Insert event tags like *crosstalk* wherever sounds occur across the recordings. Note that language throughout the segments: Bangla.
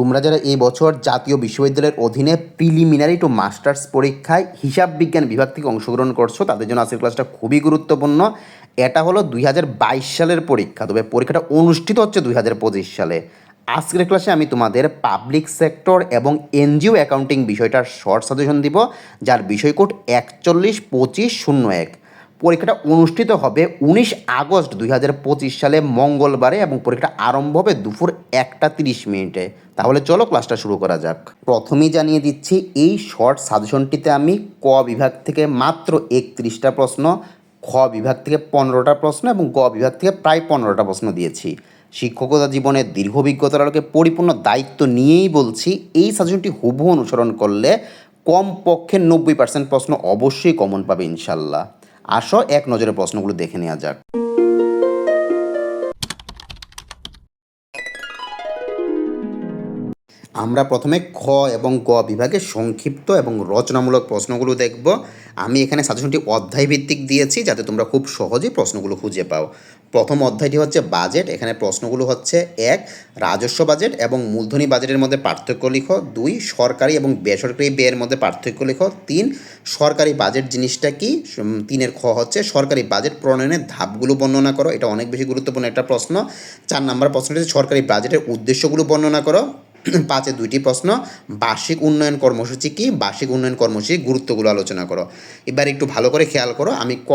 তোমরা যারা এই বছর জাতীয় বিশ্ববিদ্যালয়ের অধীনে প্রিলিমিনারি টু মাস্টার্স পরীক্ষায় হিসাব বিজ্ঞান বিভাগ থেকে অংশগ্রহণ করছ, তাদের জন্য আজকের ক্লাসটা খুবই গুরুত্বপূর্ণ। এটা হলো দুই হাজার বাইশ সালের পরীক্ষা, তবে পরীক্ষাটা অনুষ্ঠিত হচ্ছে দুই হাজার পঁচিশ সালে। আজকের ক্লাসে আমি তোমাদের পাবলিক সেক্টর এবং এনজিও অ্যাকাউন্টিং বিষয়টার শর্ট সাজেশন দিব, যার বিষয় কোড একচল্লিশ পঁচিশ শূন্য এক। পরীক্ষাটা অনুষ্ঠিত হবে উনিশ আগস্ট দুই হাজার পঁচিশ সালে মঙ্গলবারে এবং পরীক্ষাটা আরম্ভ হবে দুপুর একটা তিরিশ মিনিটে। তাহলে চলো ক্লাসটা শুরু করা যাক। প্রথমেই জানিয়ে দিচ্ছি, এই শর্ট সাজেশনটিতে আমি ক বিভাগ থেকে মাত্র একত্রিশটা প্রশ্ন, খ বিভাগ থেকে পনেরোটা প্রশ্ন এবং গ বিভাগ থেকে প্রায় পনেরোটা প্রশ্ন দিয়েছি। শিক্ষকতা জীবনের দীর্ঘ অভিজ্ঞতার আলোকে পরিপূর্ণ দায়িত্ব নিয়েই বলছি, এই সাজেশনটি হুবহু অনুসরণ করলে কমপক্ষে নব্বই পার্সেন্ট প্রশ্ন অবশ্যই কমন পাবে ইনশাল্লাহ। আসো এক নজরে প্রশ্নগুলো দেখে নেওয়া যাক। আমরা প্রথমে খ এবং গ বিভাগে সংক্ষিপ্ত এবং রচনামূলক প্রশ্নগুলো দেখব। আমি এখানে সাজেশনটি অধ্যায় ভিত্তিক দিয়েছি যাতে তোমরা খুব সহজেই প্রশ্নগুলো খুঁজে পাও। প্রথম অধ্যায়টি হচ্ছে বাজেট এখানে প্রশ্নগুলো হচ্ছে এক, রাজস্ব বাজেট এবং মূলধনী বাজেটের মধ্যে পার্থক্য লিখো। দুই, সরকারি এবং বেসরকারি ব্যয়ের মধ্যে পার্থক্য লিখো। তিন, সরকারি বাজেট জিনিসটা কি? তিনের খ হচ্ছে সরকারি বাজেট প্রণয়নের ধাপগুলো বর্ণনা করো। এটা অনেক বেশি গুরুত্বপূর্ণ একটা প্রশ্ন। চার নম্বর প্রশ্নটি সরকারি বাজেটের উদ্দেশ্যগুলো বর্ণনা করো। পাঁচে দুইটি প্রশ্ন, বার্ষিক উন্নয়ন কর্মসূচি কি? বার্ষিক উন্নয়ন কর্মসূচির গুরুত্বগুলো আলোচনা করো। এবার একটু ভালো করে খেয়াল করো, আমি ক,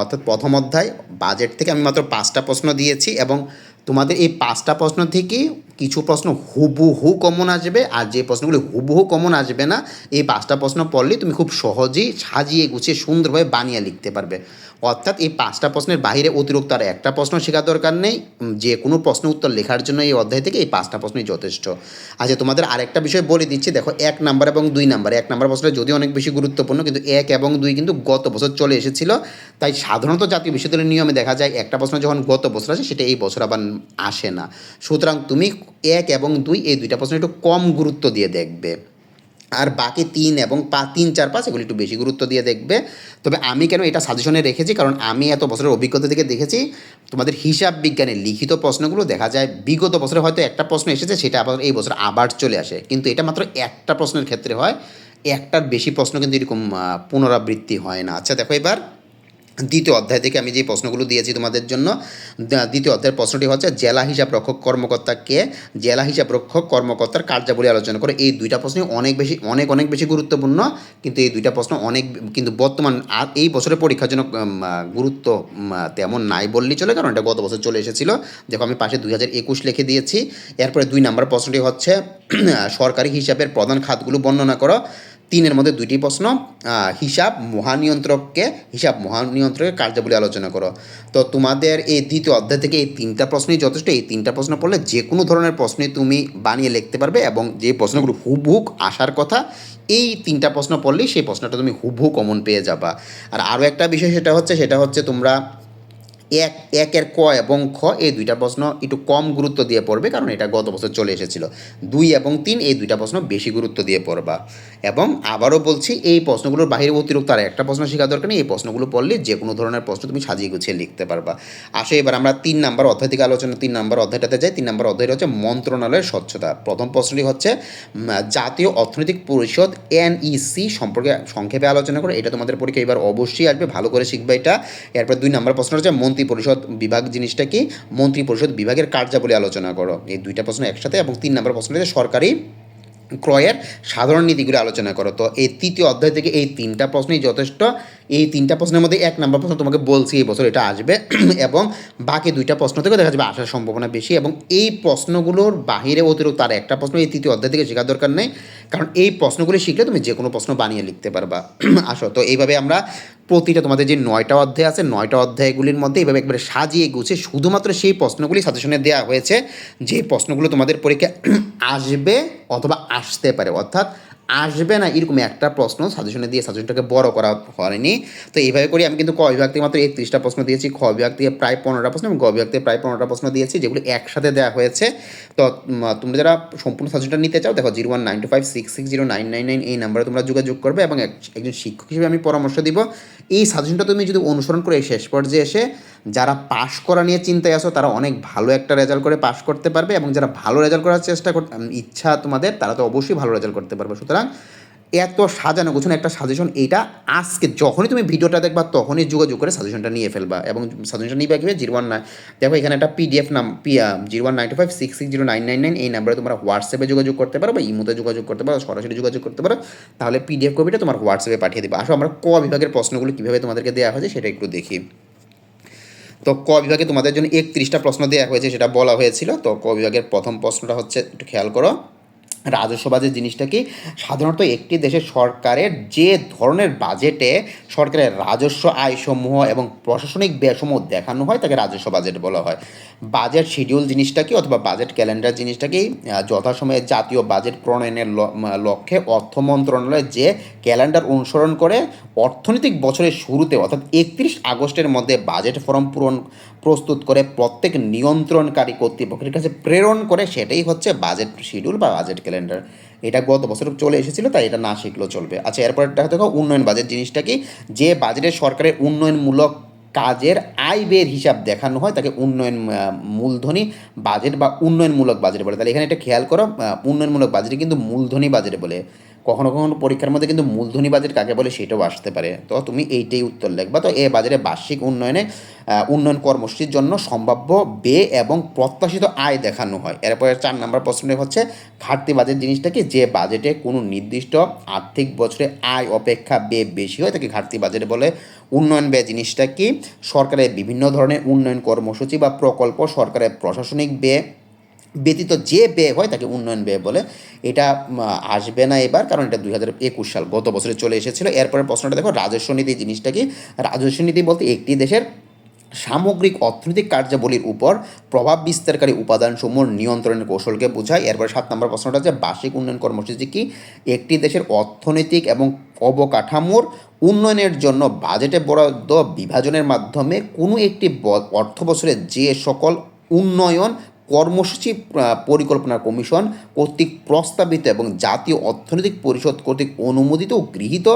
অর্থাৎ প্রথম অধ্যায়, বাজেট থেকে আমি মাত্র পাঁচটা প্রশ্ন দিয়েছি এবং তোমাদের এই পাঁচটা প্রশ্ন থেকে কিছু প্রশ্ন হুবহু কমন আসবে আর যে প্রশ্নগুলি হুবহু কমন আসবে না, এই পাঁচটা প্রশ্ন পড়লে তুমি খুব সহজেই সাজিয়ে গুছিয়ে সুন্দরভাবে বানিয়ে লিখতে পারবে। অর্থাৎ এই পাঁচটা প্রশ্নের বাইরে অতিরিক্ত আর একটা প্রশ্ন শেখার দরকার নেই যে কোনো প্রশ্ন উত্তর লেখার জন্য এই অধ্যায় থেকে এই পাঁচটা প্রশ্নই যথেষ্ট। আচ্ছা তোমাদের আরেকটা বিষয় বলে দিচ্ছি, দেখো এক নাম্বার এবং দুই নাম্বার। এক নাম্বার প্রশ্নটা যদিও অনেক বেশি গুরুত্বপূর্ণ, কিন্তু এক এবং দুই কিন্তু গত বছর চলে এসেছিল, তাই সাধারণত জাতীয় বিশ্ববিদ্যালয়ের নিয়মে দেখা যায় একটা প্রশ্ন যখন গত বছর আসে, সেটা এই বছর আবার আসে না। সুতরাং তুমি এক এবং দুই, এই দুইটা প্রশ্ন একটু কম গুরুত্ব দিয়ে দেখবে। আর বাকি তিন এবং পা, তিন, চার, পাঁচ, এগুলো একটু বেশি গুরুত্ব দিয়ে দেখবে। তবে আমি কেন এটা সাজেশনে রেখেছি? কারণ আমি এত বছরের অভিজ্ঞতা থেকে দেখেছি, তোমাদের হিসাব বিজ্ঞানের লিখিত প্রশ্নগুলো দেখা যায়, বিগত বছরে হয়তো একটা প্রশ্ন এসেছে, সেটা আবার এই বছর আবার চলে আসে। কিন্তু এটা মাত্র একটা প্রশ্নের ক্ষেত্রে হয়, একটার বেশি প্রশ্ন কিন্তু এরকম পুনরাবৃত্তি হয় না। আচ্ছা দেখো এবার। দ্বিতীয় অধ্যায় থেকে আমি যে প্রশ্নগুলো দিয়েছি তোমাদের জন্য দ্বিতীয় অধ্যায়ের প্রশ্নটি হচ্ছে, জেলা হিসাব রক্ষক কর্মকর্তা কে? জেলা হিসাব রক্ষক কর্মকর্তার কার্যাবলী আলোচনা করে। এই দুইটা প্রশ্নই অনেক বেশি, অনেক অনেক বেশি গুরুত্বপূর্ণ, কিন্তু এই দুইটা প্রশ্ন অনেক, কিন্তু বর্তমান আর এই বছরের পরীক্ষার জন্য গুরুত্ব তেমন নাই বললেই চলে, কারণ এটা গত বছর চলে এসেছিল। দেখো আমি পাশে দুই হাজার একুশ লিখে দিয়েছি। এরপরে দুই নম্বর প্রশ্নটি হচ্ছে, *clears throat* সরকারি হিসাবের প্রধান খাতগুলো বর্ণনা করো। তিনের মধ্যে দুইটি প্রশ্ন হিসাব মহানিয়ন্ত্রককে, হিসাব মহানিয়ন্ত্রকের কার্যাবলী আলোচনা করো। তো তোমাদের এই দ্বিতীয় অধ্যায় থেকে এই তিনটা প্রশ্নই যথেষ্ট। এই তিনটা প্রশ্ন পড়লে যে কোনো ধরনের প্রশ্নই তুমি বানিয়ে লিখতে পারবে এবং যে প্রশ্নগুলো হুবহুক আসার কথা, এই তিনটা প্রশ্ন পড়লেই সেই প্রশ্নটা তুমি হুবহু কমন পেয়ে যাবা। আর আরও একটা বিষয় সেটা হচ্ছে সেটা হচ্ছে তোমরা এক, একের ক এবং খ, এই দুইটা প্রশ্ন একটু কম গুরুত্ব দিয়ে পড়বে, কারণ এটা গত বছর চলে এসেছিল। দুই এবং তিন, এই দুইটা প্রশ্ন বেশি গুরুত্ব দিয়ে পড়বা। এবং আবারও বলছি, এই প্রশ্নগুলোর বাইরে অতিরিক্ত আর একটা প্রশ্ন শেখা দরকার নেই। এই প্রশ্নগুলো পড়লে যে কোনো ধরনের প্রশ্ন তুমি সাজিয়ে গুছিয়ে লিখতে পারবা। আসো এবার আমরা তিন নাম্বার অধ্যায় থেকে আলোচনা, তিন নাম্বার অধ্যায়টাতে যাই। তিন নাম্বার অধ্যায়টা হচ্ছে মন্ত্রণালয়ের স্বচ্ছতা। প্রথম প্রশ্নটি হচ্ছে জাতীয় অর্থনৈতিক পরিষদ এনইসি সম্পর্কে সংক্ষেপে আলোচনা করে। এটা তোমাদের পরীক্ষা এবার অবশ্যই আসবে। ভালো করে শিখবে এটা। এরপর দুই নাম্বার প্রশ্ন হচ্ছে, মন্ত্রী পরিষদ বিভাগ জিনিসটা কি? মন্ত্রিপরিষদ বিভাগের কার্যাবলী আলোচনা করো। এই দুইটা প্রশ্ন একসাথে এবং তিন নম্বর প্রশ্ন হচ্ছে সরকারি ক্রয়ের সাধারণ নীতিগুলো আলোচনা করো। তো এই তৃতীয় অধ্যায় থেকে এই তিনটা প্রশ্নই যথেষ্ট। এই তিনটা প্রশ্নের মধ্যে এক নম্বর প্রশ্ন তোমাকে বলছি এই বছর এটা আসবে, *clears throat* এবং বাকি দুইটা প্রশ্ন থেকে দেখা যাবে আসার সম্ভাবনা বেশি, এবং এই প্রশ্নগুলোর বাহিরে অতিরিক্ত আর একটা প্রশ্ন এই তৃতীয় অধ্যায় থেকে শেখার দরকার নেই, কারণ এই প্রশ্নগুলি শিখলে তুমি যে কোনো প্রশ্ন বানিয়ে লিখতে পারবা। *clears throat* আসো, তো এইভাবে আমরা প্রতিটা তোমাদের যে নয়টা অধ্যায় আছে, নয়টা অধ্যায়গুলির মধ্যে এইভাবে একবারে সাজিয়ে গুছিয়ে শুধুমাত্র সেই প্রশ্নগুলি সাজেশনে দেওয়া হয়েছে, যে প্রশ্নগুলো তোমাদের পরীক্ষা *clears throat* আসবে অথবা আসতে পারে, অর্থাৎ আসবে না এরকম একটা প্রশ্ন সাজেশনে দিয়ে সাজেশনটাকে বড় করা হয়নি। তো এইভাবে করি আমি কিন্তু ক বিভাগ থেকে মাত্র একত্রিশটা প্রশ্ন দিয়েছি। খ বিভাগ থেকে প্রায় পনেরোটা প্রশ্ন এবং গ বিভাগ থেকে প্রায় পনেরোটা প্রশ্ন দিয়েছি, যেগুলো একসাথে দেওয়া হয়েছে। তো তোমরা যারা সম্পূর্ণ সাজেশনটা নিতে চাও, দেখো zero one nine two five six six zero nine nine nine এই নাম্বারে তোমরা যোগাযোগ করবে এবং এক- একজন শিক্ষক হিসেবে আমি পরামর্শ দিব। এই সাজেশনটা তুমি যদি অনুসরণ করে শেষ পর্যায়ে এসে যারা পাশ করা নিয়ে চিন্তায় আসো তারা অনেক ভালো একটা রেজাল্ট করে পাশ করতে পারবে এবং যারা ভালো রেজাল্ট করার চেষ্টা ইচ্ছা তোমাদের, তারা তো অবশ্যই ভালো রেজাল্ট করতে পারবে। সুতরাং এত সাজানো, গোছানো একটা সাজেশন এইটা আজকে যখনই তুমি ভিডিওটা দেখবা, তখনই যোগাযোগ করে সাজেশনটা নিয়ে ফেলবা এবং সাজেশনটা নিয়ে কীভাবে জিরো ওয়ান নাইন দেখো, এখানে একটা পিডিএফ নাম Piya zero one ninety five six six zero nine nine nine এই নাম্বারে তোমরা হোয়াটসঅ্যাপে যোগাযোগ করতে পারো বা ইমোতে যোগাযোগ করতে পারো, সরাসরি যোগাযোগ করতে পারো। তাহলে পিডিএফ কপিটা তোমার হোয়াটসঅ্যাপে পাঠিয়ে দেবে। আসো, আমরা ক বিভাগের প্রশ্নগুলো কীভাবে তোমাদেরকে দেওয়া হয়েছে সেটা একটু দেখি। তো ক বিভাগে তোমাদের জন্য একত্রিশটা প্রশ্ন দেওয়া হয়েছে, সেটা বলা হয়েছিল। তো ক বিভাগের প্রথম প্রশ্নটা হচ্ছে, একটু খেয়াল করো। রাজস্ব বাজেট জিনিসটা কি? সাধারণত একটি দেশের সরকারের যে ধরনের বাজেটে সরকারের রাজস্ব, আয়সমূহ এবং প্রশাসনিক ব্যয়সমূহ দেখানো হয়, তাকে রাজস্ব বাজেট বলা হয়। বাজেট শিডিউল জিনিসটা কি? অথবা বাজেট ক্যালেন্ডার জিনিসটা কি? যথাসময়ে জাতীয় বাজেট প্রণয়নের লক্ষ্যে অর্থ মন্ত্রণালয় যে ক্যালেন্ডার অনুসরণ করে অর্থনৈতিক বছরের শুরুতে, অর্থাৎ একত্রিশ আগস্টের মধ্যে বাজেট ফর্ম পূরণ প্রস্তুত করে প্রত্যেক নিয়ন্ত্রণকারী কর্তৃপক্ষের কাছে প্রেরণ করে, সেটাই হচ্ছে বাজেট শিডিউল বা বাজেট ক্যালেন্ডার এটা গত বছর চলে এসেছিল, তাই এটা না শিখলেও চলবে। আচ্ছা এরপর একটা দেখো, উন্নয়ন বাজেট জিনিসটা কি? যে বাজেটে সরকারের উন্নয়নমূলক কাজের আয় ব্যয়ের হিসাব দেখানো হয়, তাকে উন্নয়ন মূলধনী বাজেট বা উন্নয়নমূলক বাজেট বলে। তাহলে এখানে এটা খেয়াল করো উন্নয়নমূলক বাজেট কিন্তু মূলধনী বাজেট বলে। কখনো কখনো পরীক্ষার মধ্যে কিন্তু মূলধনী বাজেট কাকে বলে সেটাও আসতে পারে। তো তুমি এইটাই উত্তর লিখবা। তো এ বাজারে বার্ষিক উন্নয়নে উন্নয়ন কর্মসূচির জন্য সম্ভাব্য ব্যয় এবং প্রত্যাশিত আয় দেখানো হয়। এরপরে চার নম্বর প্রশ্নটি হচ্ছে, ঘাটতি বাজেট জিনিসটা কি? যে বাজেটে কোনো নির্দিষ্ট আর্থিক বছরে আয় অপেক্ষা ব্যয় বেশি হয়, তাকে ঘাটতি বাজেট বলে। উন্নয়ন ব্যয় জিনিসটা কি? সরকারের বিভিন্ন ধরনের উন্নয়ন কর্মসূচি বা প্রকল্প, সরকারের প্রশাসনিক ব্যয় ব্যতীত যে ব্যয় হয় তাকে উন্নয়ন ব্যয় বলে। এটা আসবে না এবার, কারণ এটা দুই হাজার একুশ সাল, গত বছরে চলে এসেছিল। এরপরে প্রশ্নটা দেখো, রাজস্ব নীতি জিনিসটা কি? রাজস্ব নীতি বলতে একটি দেশের সামগ্রিক অর্থনৈতিক কার্যাবলীর উপর প্রভাব বিস্তারকারী উপাদানসমূহ নিয়ন্ত্রণের কৌশলকে বোঝায়। এরপর সাত নম্বর প্রশ্নটা হচ্ছে, বার্ষিক উন্নয়ন কর্মসূচি কি? একটি দেশের অর্থনৈতিক এবং অবকাঠামোর উন্নয়নের জন্য বাজেটে বরাদ্দ বিভাজনের মাধ্যমে কোনো একটি ব- অর্থ বছরে যে সকল উন্নয়ন কর্মসূচি পরিকল্পনা কমিশন কর্তৃক প্রস্তাবিত এবং জাতীয় অর্থনৈতিক পরিষদ কর্তৃক অনুমোদিত ও গৃহীত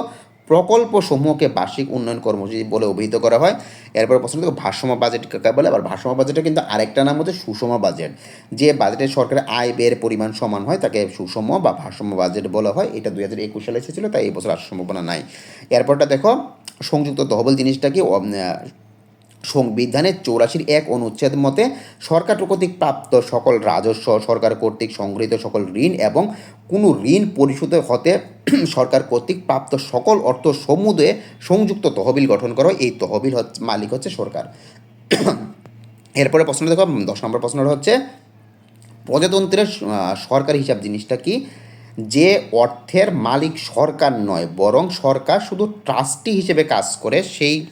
প্রকল্প সমূহকে বার্ষিক উন্নয়ন কর্মসূচি বলে অভিহিত করা হয়। এরপর প্রশ্ন থেকে ভারসাম্য বাজেট কাকে বলে? আবার ভারসাম্য বাজেটের কিন্তু আরেকটা নাম হচ্ছে সুষম বাজেট যে বাজেটে সরকারের আয়, ব্যয়ের পরিমাণ সমান হয়, তাকে সুষম বা ভারসাম্য বাজেট বলা হয়। এটা দুই হাজার একুশ সালে এসেছিল, তাই এই বছর আসার সম্ভাবনা নাই। এরপরটা দেখো, সংযুক্ত তহবিল জিনিসটা কি? সংবিধানের চৌরাশির এক অনুচ্ছেদ মতে, সরকার কর্তৃক প্রাপ্ত সকল রাজস্ব সরকার কর্তৃক সংগৃহীত সকল ঋণ এবং কোনো ঋণ পরিশোধ হতে *clears throat* সরকার কর্তৃক প্রাপ্ত সকল অর্থ সমুদয়ে সংযুক্ত তহবিল গঠন করা। এই তহবিল হচ্ছে, মালিক হচ্ছে সরকার। *clears throat* এরপরে প্রশ্ন দেখো, দশ নম্বর প্রশ্নটা হচ্ছে, প্রজাতন্ত্রের সরকারি হিসাব জিনিসটা কি? যে অর্থের মালিক সরকার নয়, বরং সরকার শুধু ট্রাস্টি হিসেবে কাজ করে, সেই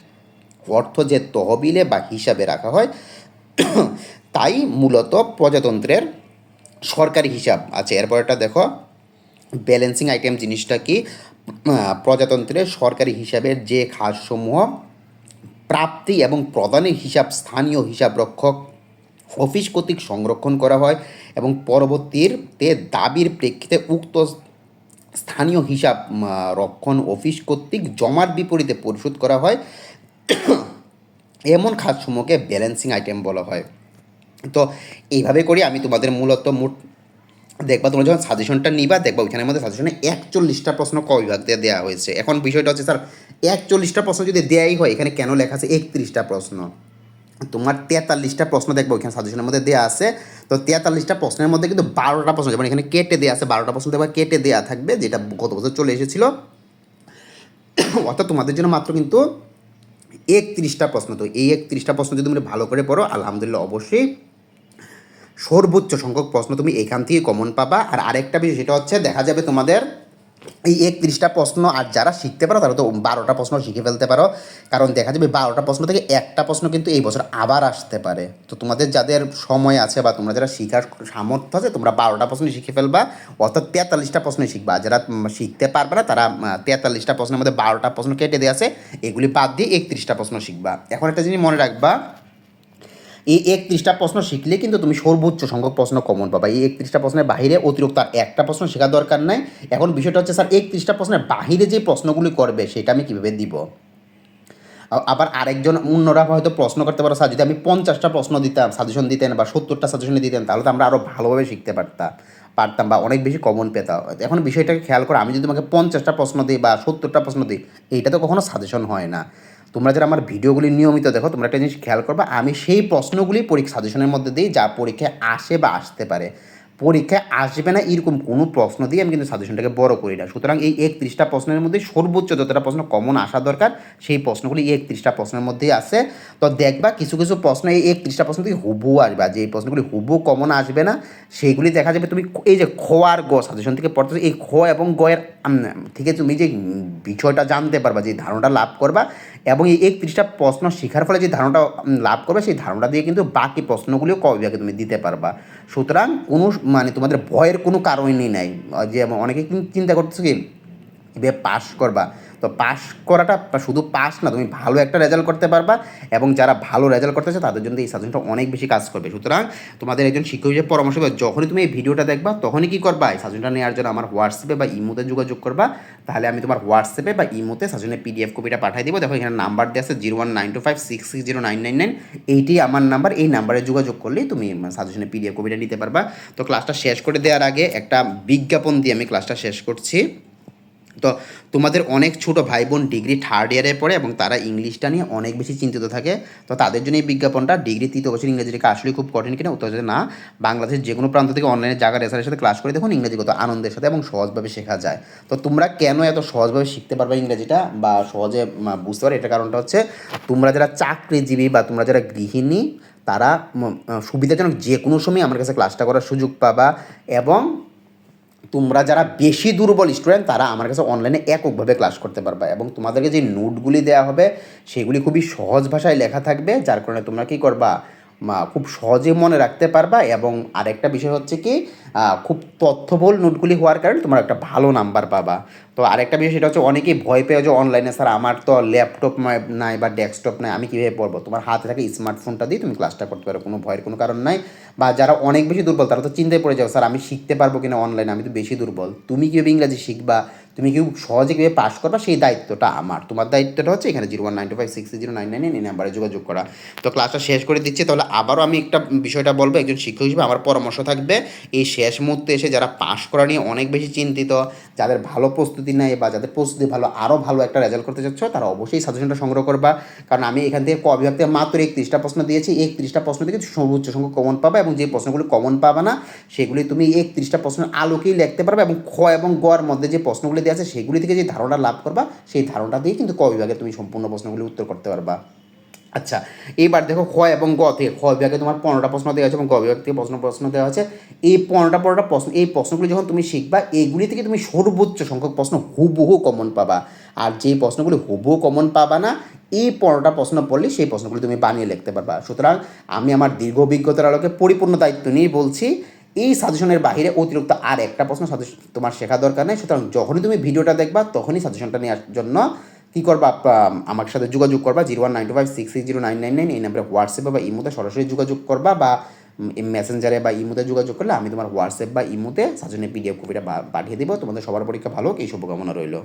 অর্থ যে তহবিলে বা হিসাবে রাখা হয়, তাই মূলত প্রজাতন্ত্রের সরকারি হিসাব আছে। এরপর এরপরটা দেখো ব্যালেন্সিং আইটেম জিনিসটা কি? প্রজাতন্ত্রের সরকারি হিসাবের যে খাসসমূহ প্রাপ্তি এবং প্রদানের হিসাব, স্থানীয় হিসাব রক্ষক অফিস কর্তৃক সংরক্ষণ করা হয় এবং পরবর্তীতে দাবির প্রেক্ষিতে উক্ত স্থানীয় হিসাব রক্ষণ অফিস কর্তৃক জমার বিপরীতে পরিশোধ করা হয়। *coughs* এমন খাতসমূহকে ব্যালেন্সিং আইটেম বলা হয়। তো এইভাবে করি আমি তোমাদের মূলত মোট দেখবা তোমরা যখন সাজেশনটা নিবা, দেখবা ওইখানের মধ্যে সাজেশনে একচল্লিশটা প্রশ্ন ক বিভাগ দিয়ে দেওয়া হয়েছে। এখন বিষয়টা হচ্ছে, স্যার, একচল্লিশটা প্রশ্ন যদি দেয়াই হয়, এখানে কেন লেখা আছে একত্রিশটা প্রশ্ন? তোমার তেতাল্লিশটা প্রশ্ন দেখব এখানে সাজেশনের মধ্যে দেওয়া আছে। তো তেতাল্লিশটা প্রশ্নের মধ্যে কিন্তু বারোটা প্রশ্ন, যেমন এখানে কেটে দেওয়া আছে, বারোটা প্রশ্ন দেখবা কেটে দেওয়া থাকবে, যেটা গত বছর চলে এসেছিল। *coughs* অর্থাৎ তোমাদের জন্য মাত্র কিন্তু একত্রিশটা প্রশ্ন। তো এই একত্রিশটা প্রশ্ন যদি তুমি ভালো করে পড়ো, আলহামদুলিল্লাহ অবশ্যই সর্বোচ্চ সংখ্যক প্রশ্ন তুমি এখান থেকে কমন পাবা। আর আরেকটা বিষয়, সেটা হচ্ছে দেখা যাবে তোমাদের এই একত্রিশটা প্রশ্ন আর যারা শিখতে পারো, তারা তো বারোটা প্রশ্ন শিখে ফেলতে পারো। কারণ দেখা যাবে বারোটা প্রশ্ন থেকে একটা প্রশ্ন কিন্তু এই বছর আবার আসতে পারে। তো তোমাদের যাদের সময় আছে বা তোমরা যারা শিখার সামর্থ্য আছে, তোমরা বারোটা প্রশ্ন শিখে ফেলবা। অর্থাৎ তেতাল্লিশটা প্রশ্ন শিখবা। যারা শিখতে পারবে না, তারা তেতাল্লিশটা প্রশ্নের মধ্যে বারোটা প্রশ্ন কেটে দিয়ে আছে। এগুলি বাদ দিয়ে একত্রিশটা প্রশ্ন শিখবা। এখন একটা জিনিস মনে রাখবা এই একত্রিশটা প্রশ্ন শিখলে কিন্তু তুমি সর্বোচ্চ সংখ্যক প্রশ্ন কমন পাবা। এই একত্রিশটা প্রশ্নের বাইরে অতিরিক্ত আর একটা প্রশ্ন শেখার দরকার নাই। এখন বিষয়টা হচ্ছে, স্যার, একত্রিশটা প্রশ্নের বাইরে যে প্রশ্নগুলি করবে, সেটা আমি কীভাবে দিব? আবার আরেকজন অন্যরা হয়তো প্রশ্ন করতে পারো, স্যার, যদি আমি পঞ্চাশটা প্রশ্ন দিতাম সাজেশন দিতেন বা সত্তরটা সাজেশন দিতেন, তাহলে তো আমরা আরও ভালোভাবে শিখতে পারতাম পারতাম বা অনেক বেশি কমন পেতাম। এখন বিষয়টাকে খেয়াল করো, আমি যদি তোমাকে পঞ্চাশটা প্রশ্ন দিই বা সত্তরটা প্রশ্ন দিই, এইটা তো কখনো সাজেশন হয় না। তোমরা যারা আমার ভিডিওগুলি নিয়মিত দেখো তোমরা একটা জিনিস খেয়াল করবা আমি সেই প্রশ্নগুলি পরীক্ষা সাজেশনের মধ্যে দিই যা পরীক্ষায় আসে বা আসতে পারে। পরীক্ষায় আসবে না এরকম কোনো প্রশ্ন দিয়ে আমি কিন্তু সাজেশনটাকে বড় করি না। সুতরাং এই একত্রিশটা প্রশ্নের মধ্যে সর্বোচ্চ যতটা প্রশ্ন কমন আসা দরকার সেই প্রশ্নগুলি এই একত্রিশটা প্রশ্নের মধ্যেই আছে তো দেখবা কিছু কিছু প্রশ্ন এই একত্রিশটা প্রশ্ন থেকে হুবু আসবে যে এই প্রশ্নগুলি হুবু কমন আসবে না সেইগুলি দেখা যাবে তুমি এই যে খ আর গ সাজেশন থেকে পড়তে এই খ এবং গয়ের উম, থেকে তুমি যে বিষয়টা জানতে পারবা যে ধারণাটা লাভ করবা এবং এই একত্রিশটা প্রশ্ন শেখার ফলে যে ধারণাটা লাভ করবে, সেই ধারণাটা দিয়ে কিন্তু বাকি প্রশ্নগুলিও ক বিভাগে তুমি দিতে পারবা। সুতরাং কোনো মানে তোমাদের ভয়ের কোনো কারণই নাই। যে অনেকে কিন্তু চিন্তা করতেছে কি এভাবে পাস করবা। তো পাস করাটা শুধু পাস না, তুমি ভালো একটা রেজাল্ট করতে পারবা এবং যারা ভালো রেজাল্ট করতেছে তাদের জন্য এই সাজেশনটা অনেক বেশি কাজ করবে। সুতরাং তোমাদের একজন শিক্ষক হিসেবে পরামর্শ দেবে যখনই তুমি এই ভিডিওটা দেখবা, তখনই কি করবা? এই সাজেশনটা নেওয়ার জন্য আমার হোয়াটসঅ্যাপে বা ইমোতে যোগাযোগ করবা। তাহলে আমি তোমার হোয়াটসঅ্যাপে বা ইমোতে সাজেশনের পিডিএফ কপিটা পাঠিয়ে দেবো। দেখো, এখানে নাম্বার দেওয়া আছে zero one nine two five six six zero nine nine nine এইটি আমার নাম্বার এই নাম্বারে যোগাযোগ করলেই তুমি সাজেশনের পিডিএফ কপিটা নিতে পারবা। তো ক্লাসটা শেষ করে দেওয়ার আগে একটা বিজ্ঞাপন দিয়ে আমি ক্লাসটা শেষ করছি। তো তোমাদের অনেক ছোট ভাই বোন ডিগ্রি থার্ড ইয়ারে পড়ে এবং তারা ইংলিশটা নিয়ে অনেক বেশি চিন্তিত থাকে। তো তাদের জন্য এই বিজ্ঞাপনটা ডিগ্রি তৃতীয় বছর ইংরেজিটা আসলে খুব কঠিন কিনা উত্তর হচ্ছে না। বাংলাদেশের যে কোনো প্রান্ত থেকে অনলাইনে জায়গা রেসারের সাথে ক্লাস করে দেখুন, ইংরেজি কত আনন্দের সাথে এবং সহজভাবে শেখা যায়। তো তোমরা কেন এত সহজভাবে শিখতে পারবে ইংরেজিটা বা সহজে বুঝতে পারো এটা কারণটা হচ্ছে তোমরা যারা চাকরিজীবী বা তোমরা যারা গৃহিণী, তারা সুবিধাজনক যে কোনো সময় আমার কাছে ক্লাসটা করার সুযোগ পাবা এবং তোমরা যারা বেশি দুর্বল স্টুডেন্ট তারা আমার কাছে অনলাইনে এককভাবে ক্লাস করতে পারবে এবং তোমাদেরকে যে নোটগুলি দেওয়া হবে, সেগুলি খুবই সহজ ভাষায় লেখা থাকবে, যার কারণে তোমরা কী করবা? খুব সহজে মনে রাখতে পারবা এবং আরেকটা বিষয় হচ্ছে কি খুব তথ্যবহুল নোটগুলি হওয়ার কারণে তোমার একটা ভালো নাম্বার পাবা। তো আরেকটা বিষয় সেটা হচ্ছে অনেকেই ভয় পেয়ে যে অনলাইনে, স্যার, আমার তো ল্যাপটপ নাই বা ডেস্কটপ নাই, আমি কীভাবে পড়ব? তোমার হাতে থাকে স্মার্টফোনটা দিয়ে তুমি ক্লাসটা করতে পারো, কোনো ভয়ের কোনো কারণ নাই। বা যারা অনেক বেশি দুর্বল, তারা তো চিন্তায় পড়ে যাও, স্যার, আমি শিখতে পারব কিনা অনলাইনে? আমি তো বেশি দুর্বল। তুমি কীভাবে ইংরাজি শিখবা? তুমি কেউ সহজে কীভাবে পাস করবা সেই দায়িত্বটা আমার। তোমার দায়িত্বটা হচ্ছে এখানে zero one nine two five six zero nine nine এই নাম্বারে যোগাযোগ করা। তো ক্লাসটা শেষ করে দিচ্ছি, তাহলে আবারও আমি একটা বিষয়টা বলব, একজন শিক্ষক হিসেবে আমার পরামর্শ থাকবে, এই শেষ মুহূর্তে এসে যারা পাস করা নিয়ে অনেক বেশি চিন্তিত, যাদের ভালো প্রস্তুতি নেয় বা যাদের প্রস্তুতি ভালো, আরও ভালো একটা রেজাল্ট করতে চাচ্ছ, তারা অবশ্যই সাজেশনটা সংগ্রহ করবা। কারণ আমি এখান থেকে ক বিভাগ থেকে মাত্র একত্রিশটা প্রশ্ন দিয়েছি, একত্রিশটা প্রশ্ন থেকে সর্বোচ্চ সংখ্যক কমন পাবা এবং যে প্রশ্নগুলো কমন পাবা না, সেগুলি তুমি একত্রিশটা প্রশ্নের আলোকেই লিখতে পারবে এবং খ এবং গর মধ্যে যে প্রশ্নগুলি দেওয়া আছে সেগুলি থেকে যে ধারণা লাভ করবা, সেই ধারণা দিয়ে কিন্তু ক বিভাগে তুমি সম্পূর্ণ প্রশ্নগুলি উত্তর করতে পারবা। আচ্ছা এইবার দেখো খ এবং গ থেকে, খ বিভাগে তোমার পনেরোটা প্রশ্ন দেওয়া আছে এবং গ বিভাগ থেকে প্রশ্ন প্রশ্ন দেওয়া আছে। এই পনেরোটা পনেরোটা প্রশ্ন, এই প্রশ্নগুলি যখন তুমি শিখবা এইগুলি থেকে তুমি সর্বোচ্চ সংখ্যক প্রশ্ন হুবহু কমন পাবা। আর যেই প্রশ্নগুলি হুবহু কমন পাবা না, এই পনেরোটা প্রশ্ন পড়লে সেই প্রশ্নগুলি তুমি বানিয়ে লিখতে পারবা। সুতরাং আমি আমার দীর্ঘ অভিজ্ঞতার আলোকে পরিপূর্ণ দায়িত্ব নিয়ে বলছি এই সাজেশনের বাইরে অতিরিক্ত আর একটা প্রশ্ন তোমার শেখা দরকার নেই। সুতরাং যখনই তুমি ভিডিওটা দেখবা, তখনই সাজেশনটা নেওয়ার জন্য কী করবা? আমার সাথে যোগাযোগ করবা zero one nine two five six six zero nine nine nine এই নাম্বারে হোয়াটসঅ্যাপে বা ইমোতে সরাসরি যোগাযোগ করবা বা মেসেঞ্জারে বা ইমোতে যোগাযোগ করলে আমি তোমার হোয়াটসঅ্যাপ বা ইমোতে সাজনের পিডিএফ কপিটা পাঠিয়ে দেবো। তোমাদের সবার পরীক্ষা ভালো এই শুভকামনা রইল।